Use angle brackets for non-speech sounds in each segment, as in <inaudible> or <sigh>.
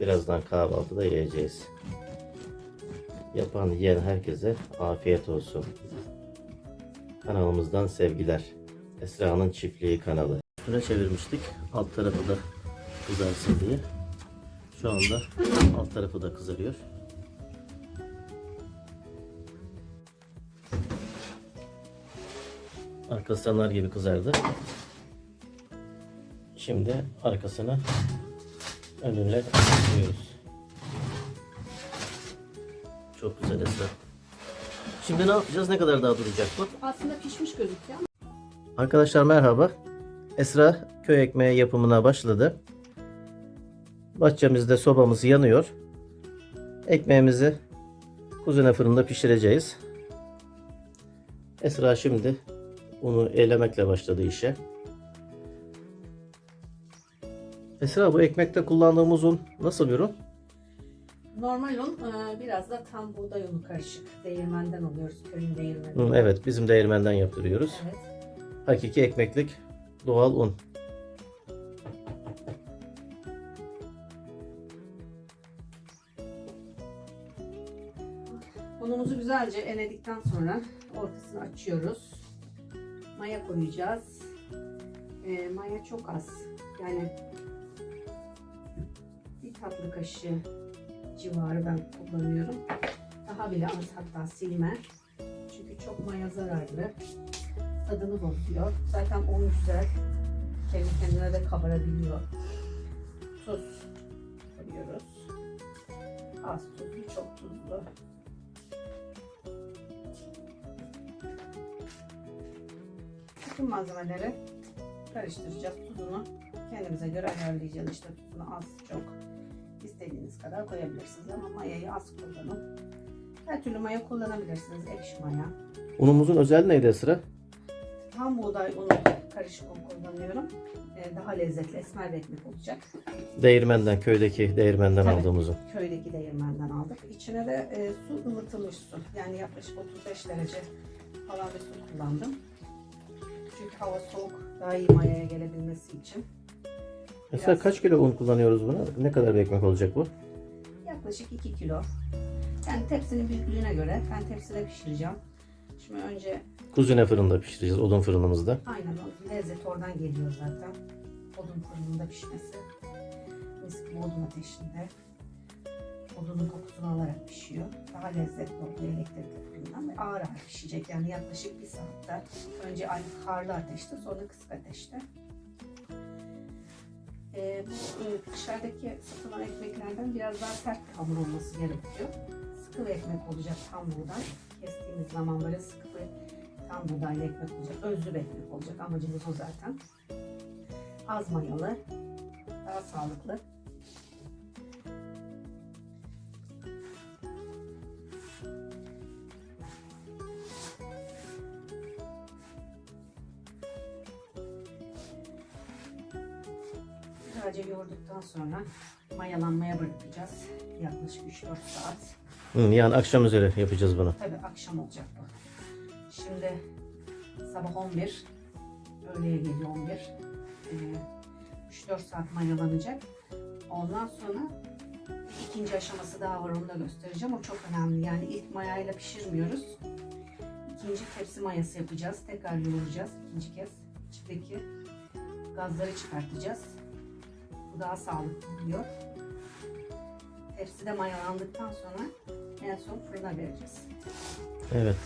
Birazdan kahvaltıda yiyeceğiz. Yapan yiyen herkese afiyet olsun. Kanalımızdan sevgiler. Esra'nın çiftliği kanalı. Üstüne çevirmiştik. Alt tarafı da kızarsın diye. Şu anda alt tarafı da kızarıyor. Arkası gibi kızardı. Şimdi arkasını önüne koyuyoruz. Çok güzel Esra. Şimdi ne yapacağız? Ne kadar daha duracak bu? Aslında pişmiş gözüküyor ama Arkadaşlar merhaba. Esra köy ekmeği yapımına başladı. Bahçemizde sobamız yanıyor. Ekmeğimizi kuzine fırında pişireceğiz. Esra şimdi unu elemekle başladı işe. Esra bu ekmekte kullandığımız un nasıl bir un? normal un e, biraz da tam buğday unu karışık. Değirmenden alıyoruz köyün değirmeni. Hı, Evet bizim değirmenden yaptırıyoruz. Evet. Hakiki ekmeklik doğal un. Unumuzu güzelce eledikten sonra ortasını açıyoruz. Maya koyacağız. E, maya çok az. Yani tatlı kaşığı civarı ben kullanıyorum. Daha bile az hatta silme. Çünkü çok maya zararlı. Tadını bozuyor. Zaten un güzel. Kendi kendine de kabarabiliyor. Tuz koyuyoruz. Az tuzlu, çok tuzlu. Bütün malzemeleri karıştıracağız. Tuzunu kendimize göre ayarlayacağız. İşte tuzunu az çok istediğiniz kadar koyabilirsiniz ama mayayı az kullanın. Her türlü maya kullanabilirsiniz. Ekşi maya. Unumuzun özelliği neydi Esra? Tam buğday unu karışık un kullanıyorum. Ee, daha lezzetli esmer bir ekmek olacak. Değirmenden, köydeki değirmenden Tabii. aldığımız un. Köydeki değirmenden aldık. İçine de e, su ılıtılmış su. Yani yaklaşık 35 derece falan bir su kullandım. Çünkü hava soğuk daha iyi mayaya gelebilmesi için. Esra Biraz- kaç kilo un kullanıyoruz buna? Ne kadar bir ekmek olacak bu? Yaklaşık 2 kilo. Yani tepsinin büyüklüğüne göre ben tepside pişireceğim. Şimdi önce Kuzine fırında pişireceğiz, odun fırınımızda. aynen o lezzet oradan geliyor zaten. Odun fırınında pişmesi. Mis gibi odun ateşinde. Odunun kokusunu alarak pişiyor. Daha lezzetli oluyor elektrikli fırından ve ağır ağır pişecek. Yani yaklaşık bir saatte. Önce aynı karlı ateşte sonra kısık ateşte. Ee, bu e, dışarıdaki satılan ekmeklerden biraz daha sert hamur olması gerekiyor. Sıkı bir ekmek olacak tam buğday. Kestiğimiz zaman böyle sıkı bir tam buğdaylı ekmek olacak. Özlü bir ekmek olacak. Amacımız o zaten. Az mayalı. Daha sağlıklı. Güzelce yoğurduktan sonra mayalanmaya bırakacağız. Yaklaşık 3-4 saat. Hı, yani akşam üzeri yapacağız bunu. Tabii akşam olacak bu. Şimdi sabah 11, öğleye geliyor 11. Ee, 3-4 saat mayalanacak. Ondan sonra ikinci aşaması daha var onu da göstereceğim. O çok önemli. Yani ilk mayayla pişirmiyoruz. İkinci tepsi mayası yapacağız. Tekrar yoğuracağız ikinci kez. İçindeki gazları çıkartacağız. Daha sağlıklı oluyor. Tepside mayalandıktan sonra en son fırına vereceğiz. Evet.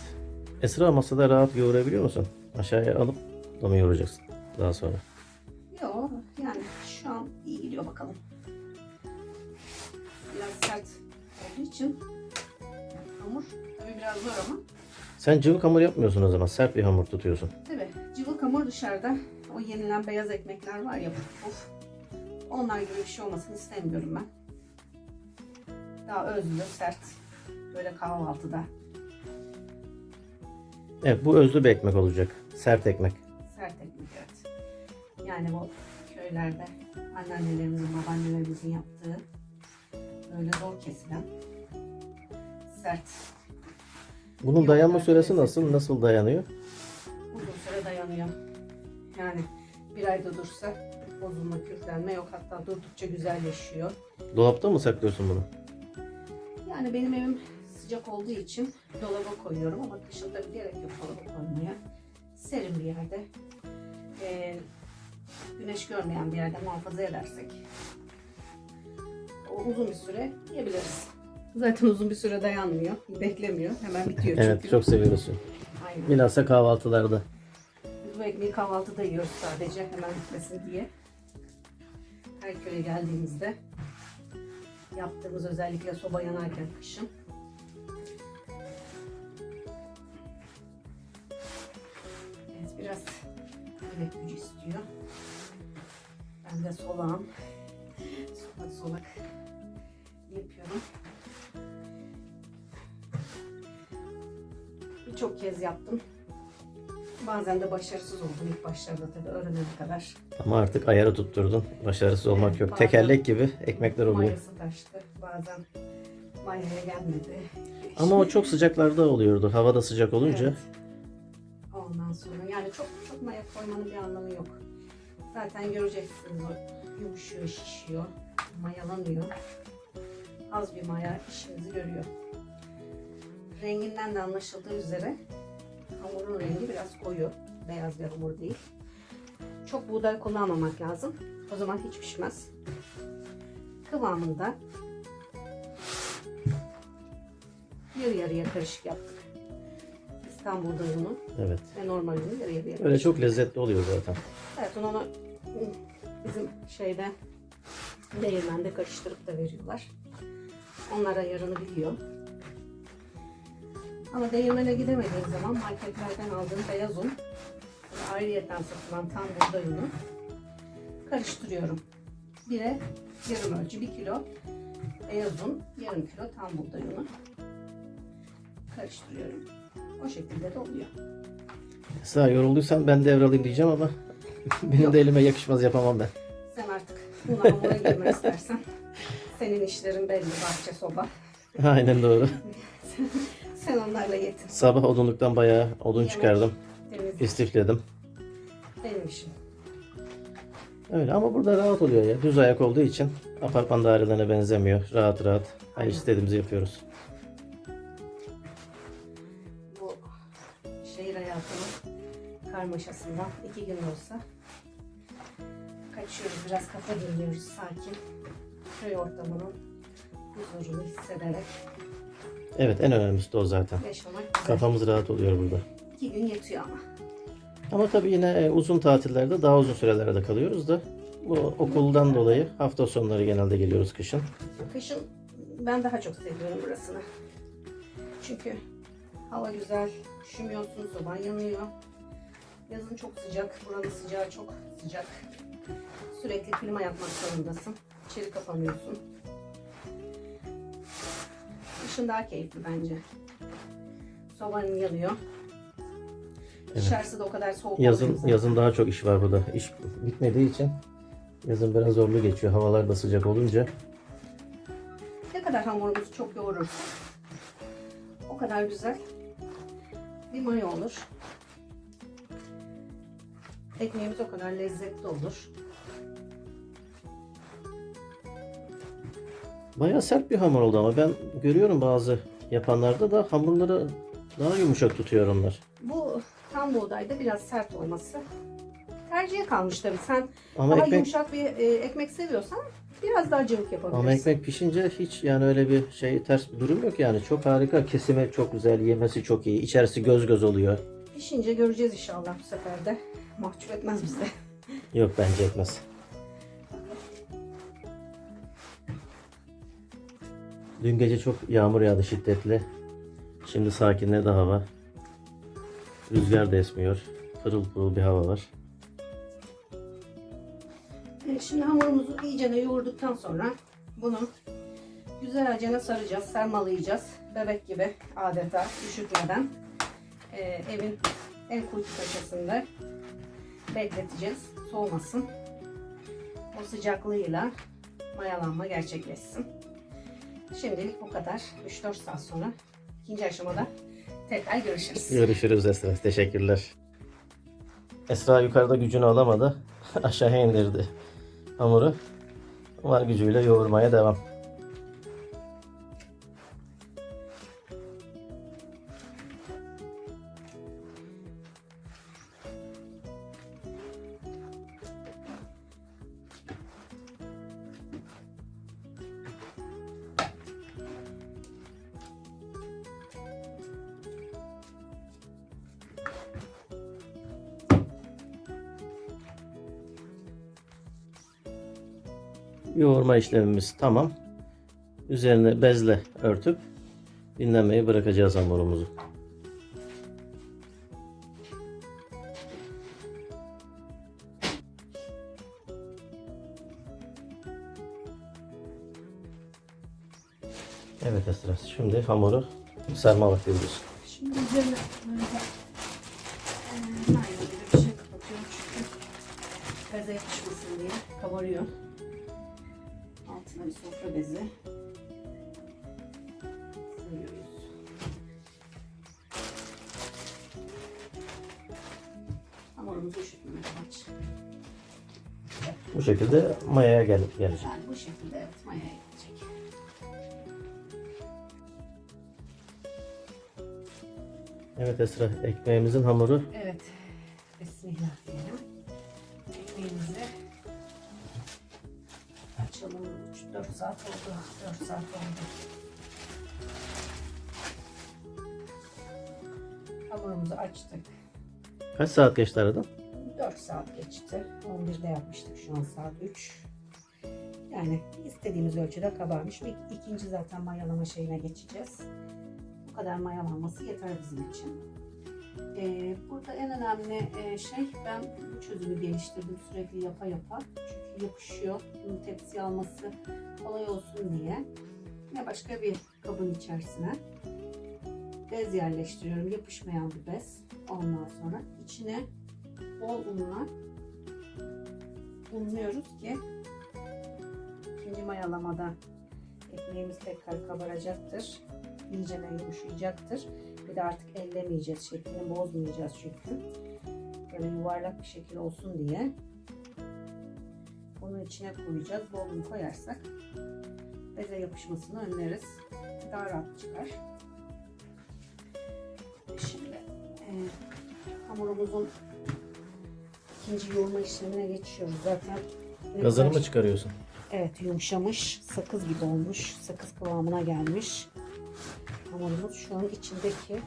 Esra masada rahat yoğurabiliyor musun? Aşağıya alıp da mı yoğuracaksın daha sonra? Yok yani şu an iyi gidiyor bakalım. Biraz sert olduğu için hamur tabii biraz zor ama Sen cıvık hamur yapmıyorsun o zaman. Sert bir hamur tutuyorsun. tabii cıvık hamur dışarıda o yenilen beyaz ekmekler var ya puf. Onlar gibi bir şey olmasını istemiyorum ben. Daha özlü, sert. Böyle kahvaltıda Evet bu özlü bir ekmek olacak. Sert ekmek. sert ekmek evet. Yani bu köylerde anneannelerimizin, babaannelerimizin yaptığı böyle zor kesilen sert Bunun dayanma süresi nasıl? Nasıl dayanıyor? uzun süre dayanıyor. Yani bir ayda dursa bozulma, küflenme yok. Hatta durdukça güzelleşiyor. Dolapta mı saklıyorsun bunu? Yani benim evim sıcak olduğu için dolaba koyuyorum ama kışın tabii gerek yok dolaba koymaya. Serin bir yerde, eee, güneş görmeyen bir yerde muhafaza edersek o uzun bir süre yiyebiliriz. Zaten uzun bir süre dayanmıyor, beklemiyor. Hemen bitiyor çünkü. Evet çok seviyoruz. Aynen. Bilhassa kahvaltılarda. Biz bu ekmeği kahvaltıda yiyoruz sadece hemen bitmesin diye. Her köye geldiğimizde yaptığımız özellikle soba yanarken kışın. Evet biraz yemek gücü istiyor. Ben de solağım. Solak solak yapıyorum. Birçok kez yaptım. Bazen de başarısız oldum ilk başlarda tabii öğrenene kadar. Ama artık ayarı tutturdun. Başarısız olmak Evet, yok. Tekerlek gibi ekmekler oluyor. Mayası taştı. Bazen mayaya gelmedi. Ama o çok sıcaklarda oluyordu. Havada sıcak olunca. Evet. Ondan sonra yani çok çok maya koymanın bir anlamı yok. Zaten göreceksiniz o yumuşuyor, şişiyor, mayalanıyor. Az bir maya işimizi görüyor. Renginden de anlaşıldığı üzere hamurun rengi biraz koyu. Beyaz bir hamur değil. Çok buğday kullanmamak lazım. O zaman hiç pişmez. Kıvamında yarı yarıya karışık yaptık. İstanbul unu Evet. ve normal unu yarı yarıya Öyle çok lezzetli oluyor zaten. Evet onu bizim şeyde değirmende karıştırıp da veriyorlar. Onlar ayarını biliyor. Ama değirmene gidemediğin zaman marketlerden aldığın beyaz un ayrıyeten satılan tam buğday unu karıştırıyorum. Bire yarım ölçü bir kilo beyaz un, yarım kilo tam buğday unu karıştırıyorum. O şekilde de oluyor. Esra yorulduysan ben devralayım diyeceğim ama <laughs> benim de elime yakışmaz yapamam ben. Sen artık buna hamura girmek istersen. <laughs> Senin işlerin belli bahçe soba. Aynen doğru. <laughs> Sen onlarla yetin. Sabah odunluktan bayağı odun Yemek. çıkardım. Temiz İstifledim. benim işim. Öyle ama burada rahat oluyor ya. Düz ayak olduğu için apartman dairelerine benzemiyor. Rahat rahat. Aynen. istediğimizi yapıyoruz. Bu şehir hayatının karmaşasından iki gün olsa kaçıyoruz biraz kafa dinliyoruz sakin. Köy ortamının huzurunu hissederek Evet en önemlisi de o zaten. yaşamak güzel. Kafamız rahat oluyor burada. İki gün yetiyor ama. Ama tabii yine e, uzun tatillerde daha uzun sürelerde kalıyoruz da bu okuldan dolayı hafta sonları genelde geliyoruz kışın. Kışın ben daha çok seviyorum burasını. Çünkü hava güzel, üşümüyorsun, soban yanıyor. Yazın çok sıcak, buranın sıcağı çok sıcak. Sürekli klima yapmak zorundasın. İçeri kapanıyorsun. Kışın daha keyifli bence. Soban yanıyor. Dışarısı da o kadar soğuk Yazın olmuyor. yazın daha çok iş var burada. İş bitmediği için yazın biraz zorlu geçiyor. Havalar da sıcak olunca. Ne kadar hamurumuzu çok yoğurursak o kadar güzel bir maya olur. Ekmeğimiz o kadar lezzetli olur. Bayağı sert bir hamur oldu ama ben görüyorum bazı yapanlarda da hamurları daha yumuşak tutuyor onlar. Bu tam buğdayda biraz sert olması tercihe kalmış tabii. Sen Ama daha ekmek yumuşak bir e, ekmek seviyorsan biraz daha cıvık yapabilirsin. ama ekmek pişince hiç yani öyle bir şey ters bir durum yok yani. Çok harika. Kesimi çok güzel, yemesi çok iyi. İçerisi göz göz oluyor. Pişince göreceğiz inşallah bu sefer de. Mahcup etmez bizi. Yok bence etmez. Dün gece çok yağmur yağdı şiddetli. Şimdi sakinledi hava. Rüzgar da esmiyor. Pırıl pırıl bir hava var. Evet, Şimdi hamurumuzu iyicene yoğurduktan sonra bunu güzelce saracağız, sarmalayacağız. Bebek gibi adeta üşütmeden Ee, evin en kuytu köşesinde bekleteceğiz. Soğumasın. O sıcaklığıyla mayalanma gerçekleşsin. Şimdilik bu kadar. 3-4 saat sonra ikinci aşamada tekrar görüşürüz. Görüşürüz Esra. Teşekkürler. Esra yukarıda gücünü alamadı. <laughs> Aşağıya indirdi. hamuru var gücüyle yoğurmaya devam. Yoğurma işlemimiz tamam. Üzerine bezle örtüp dinlenmeyi bırakacağız hamurumuzu. Evet Esra. Şimdi hamuru sarma vakti diyorsun. Şimdi üzerine böyle gibi bir şey kapatıyorum çünkü beze yapışmasın diye kabarıyor. Altına bir sofra bezi. Seriyoruz. Hamurumuzu üşütmemek amaç. Bu şekilde mayaya gelip gelecek. Yani bu şekilde evet mayaya gidecek. Evet Esra. Ekmeğimizin hamuru Evet. Bismillah diyelim. Ekmeğimizi 4 saat oldu. 4 saat oldu. Hamurumuzu açtık. kaç saat geçti aradan? 4 saat geçti. 11'de yapmıştık şu an saat 3. Yani istediğimiz ölçüde kabarmış. Bir ikinci zaten mayalama şeyine geçeceğiz. Bu kadar mayalanması yeter bizim için. Ee, burada en önemli e, şey ben bu çözümü geliştirdim sürekli yapa yapa. Yapışıyor. Bunu tepsiye alması kolay olsun diye. Yine başka bir kabın içerisine bez yerleştiriyorum. Yapışmayan bir bez. Ondan sonra içine bol unla unluyoruz ki ikinci mayalamada ekmeğimiz tekrar kabaracaktır. İyice yumuşayacaktır. Bir de artık ellemeyeceğiz şeklini bozmayacağız çünkü. Böyle yuvarlak bir şekil olsun diye. Bunun içine koyacağız. Bol un koyarsak beze yapışmasını önleriz. Daha rahat çıkar. Şimdi e, hamurumuzun ikinci yoğurma işlemine geçiyoruz. Zaten Gazını mı çıkarıyorsun? Evet yumuşamış, sakız gibi olmuş, sakız kıvamına gelmiş. Hamurumuz şu an içindeki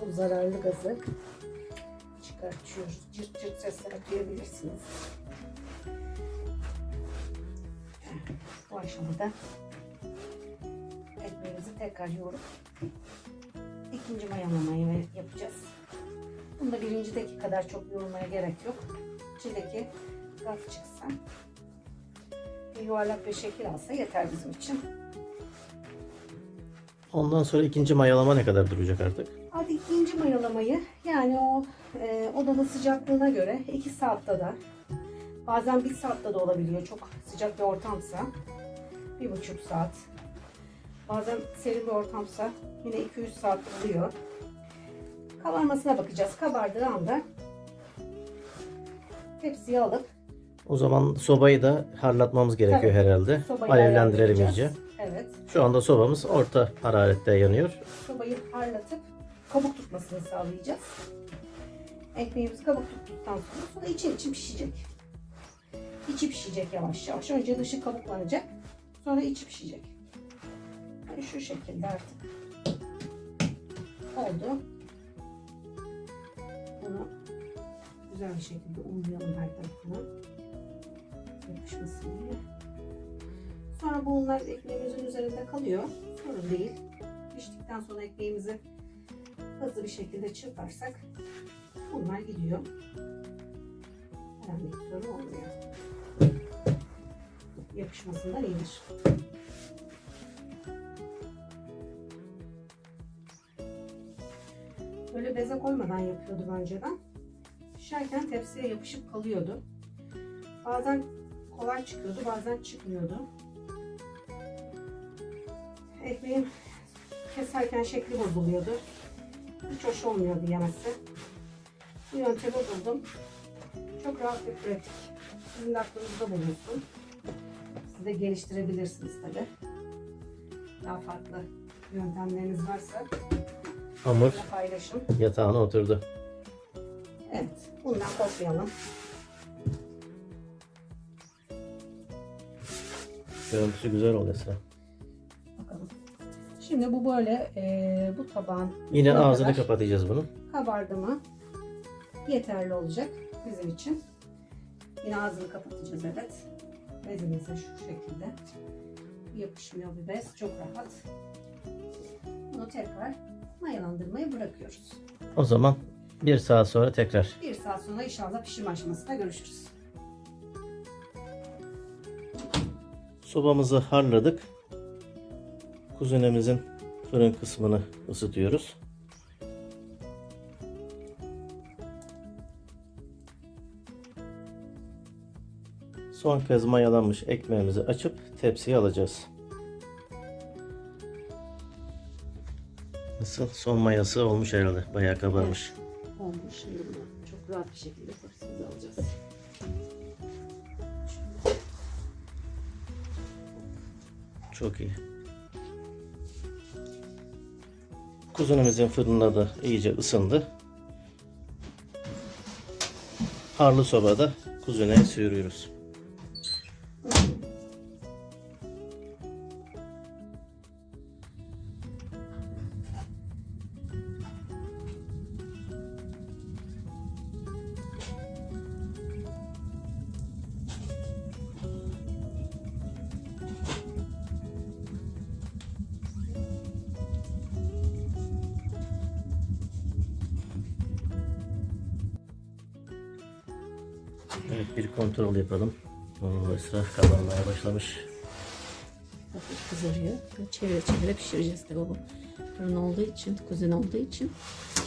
bu zararlı gazı çıkartıyoruz. Cırt cırt sesler duyabilirsiniz. Bu aşamada ekmeğimizi tekrar yoğurup ikinci mayalamayı yapacağız. Bunda birincideki kadar çok yoğurmaya gerek yok. İçindeki gaz çıksa bir yuvarlak bir şekil alsa yeter bizim için. Ondan sonra ikinci mayalama ne kadar duracak artık? Hadi ikinci mayalamayı yani o e, odanın sıcaklığına göre 2 saatte de bazen 1 saatte de olabiliyor çok sıcak bir ortamsa. Bir buçuk saat. Bazen serin bir ortamsa yine 2-3 saat oluyor. Kabarmasına bakacağız. Kabardığı anda tepsiye alıp O zaman sobayı da harlatmamız gerekiyor Tabii. herhalde. sobayı Alevlendirelim iyice. Evet. Şu anda sobamız orta hararette yanıyor. sobayı parlatıp kabuk tutmasını sağlayacağız. Ekmeğimiz kabuk tuttuktan sonra sonra için için pişecek. İçi pişecek yavaş yavaş. Önce dışı kabuklanacak. Sonra içi pişecek. Yani şu şekilde artık oldu. Bunu güzel bir şekilde unlayalım her tarafına. Yapışmasın diye. Sonra bu unlar ekmeğimizin üzerinde kalıyor. Sorun değil. Piştikten sonra ekmeğimizi hızlı bir şekilde çırparsak bunlar gidiyor. Herhangi bir sorun olmuyor. Yapışmasından iyidir. Böyle beze koymadan yapıyordum önceden. Pişerken tepsiye yapışıp kalıyordu. Bazen kolay çıkıyordu, bazen çıkmıyordu. Ekmeğin keserken şekli bozuluyordu. Hiç hoş olmuyordu yemesi. Bu yöntemi buldum. Çok rahat ve pratik. Sizin de aklınızda bulunsun. Siz de geliştirebilirsiniz tabi. Daha farklı yöntemleriniz varsa Hamur paylaşın. yatağına oturdu. Evet. Bundan kopyalım. Görüntüsü güzel oldu Esra. Bakalım. Şimdi bu böyle eee, bu tabağın Yine ne ağzını kadar kapatacağız bunun. kabardı mı yeterli olacak bizim için. Yine ağzını kapatacağız evet. Bezimize şu şekilde. Yapışmıyor bir bez. Çok rahat. Bunu tekrar mayalandırmaya bırakıyoruz. O zaman bir saat sonra tekrar. Bir saat sonra inşallah pişirme aşamasında görüşürüz. Sobamızı harladık. Kuzinemizin fırın kısmını ısıtıyoruz. Son kez mayalanmış ekmeğimizi açıp tepsiye alacağız. Nasıl? Son mayası olmuş herhalde. Bayağı kabarmış. Olmuş. Şimdi bunu çok rahat bir şekilde fırsatımızı alacağız. Çok iyi. Kuzunumuzun fırında da iyice ısındı. Harlı sobada kuzuneye sürüyoruz. Evet bir kontrol yapalım. Oo, Esra kabarmaya başlamış. Hafif kızarıyor. Çevire çevire pişireceğiz tabi bu. Fırın olduğu için, kuzin olduğu için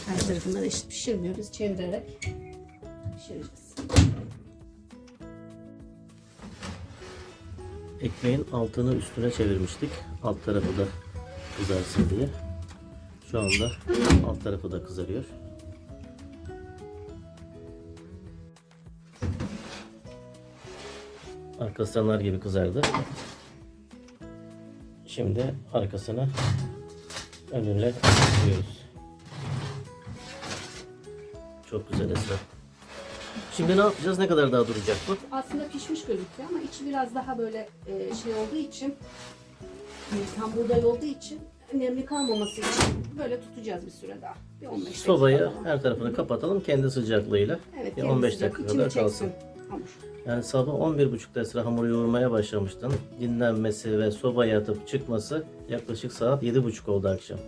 her tarafından eşit pişirmiyor. Biz çevirerek pişireceğiz. Ekmeğin altını üstüne çevirmiştik. Alt tarafı da kızarsın diye. Şu anda alt tarafı da kızarıyor. Nar gibi kızardı. Şimdi arkasını önüne koyuyoruz. Çok güzel Esra. Şimdi ne yapacağız? Ne kadar daha duracak bu? Aslında pişmiş gözüküyor ama içi biraz daha böyle e, şey olduğu için e, tam buğday olduğu için nemli kalmaması için böyle tutacağız bir süre daha. Bir 15 dakika Sobayı falan. her tarafını kapatalım kendi sıcaklığıyla. Evet, bir kendi 15 sıcak, dakika içini kadar kalsın. Hamur. Yani sabah 11.30'da Esra hamuru yoğurmaya başlamıştın. Dinlenmesi ve sobaya atıp çıkması yaklaşık saat 7.30 oldu akşam.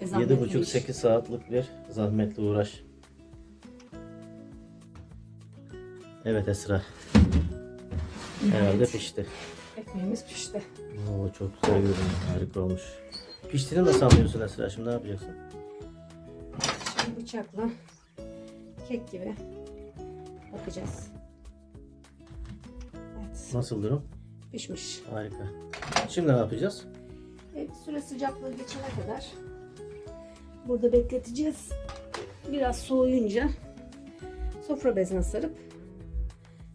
İş. 7.30-8 saatlik bir zahmetli uğraş. Evet Esra. Herhalde Evet, pişti. Ekmeğimiz pişti. Oo, çok güzel görünüyor. Harika olmuş. Piştiğini nasıl anlıyorsun Esra? Şimdi ne yapacaksın? Şimdi bıçakla kek gibi bakacağız. Nasıl durum? pişmiş. Harika. Şimdi ne yapacağız? Evet, süre sıcaklığı geçene kadar burada bekleteceğiz. Biraz soğuyunca sofra bezine sarıp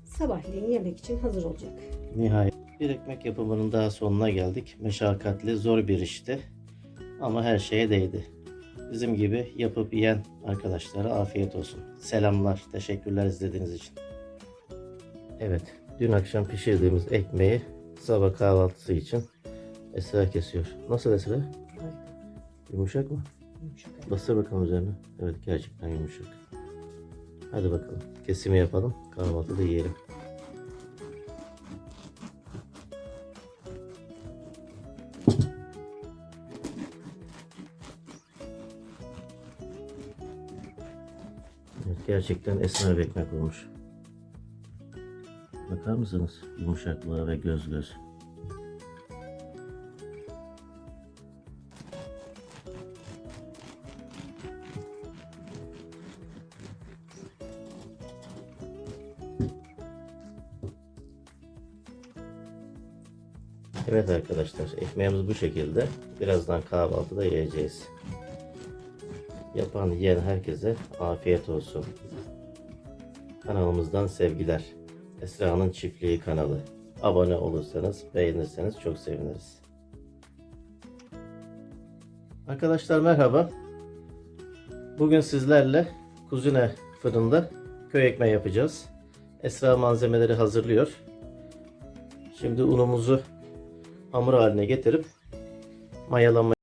sabahleyin yemek için hazır olacak. Nihayet. Bir ekmek yapımının daha sonuna geldik. Meşakkatli, zor bir işti. Ama her şeye değdi. Bizim gibi yapıp yiyen arkadaşlara afiyet olsun. Selamlar, teşekkürler izlediğiniz için. Evet, dün akşam pişirdiğimiz ekmeği sabah kahvaltısı için Esra kesiyor. Nasıl Esra? Yumuşak mı? Yumuşak. Bastır bakalım üzerine. Evet, gerçekten yumuşak. Hadi bakalım, kesimi yapalım. Kahvaltıda yiyelim. Evet, gerçekten esmer bir ekmek olmuş. Bakar mısınız yumuşaklığa ve göz göz. Evet arkadaşlar ekmeğimiz bu şekilde. Birazdan kahvaltıda yiyeceğiz. Yapan yiyen herkese afiyet olsun. Kanalımızdan sevgiler. Esra'nın Çiftliği kanalı. abone olursanız, beğenirseniz çok seviniriz. Arkadaşlar merhaba. Bugün sizlerle kuzine fırında köy ekmeği yapacağız. Esra malzemeleri hazırlıyor. Şimdi unumuzu hamur haline getirip mayalanmaya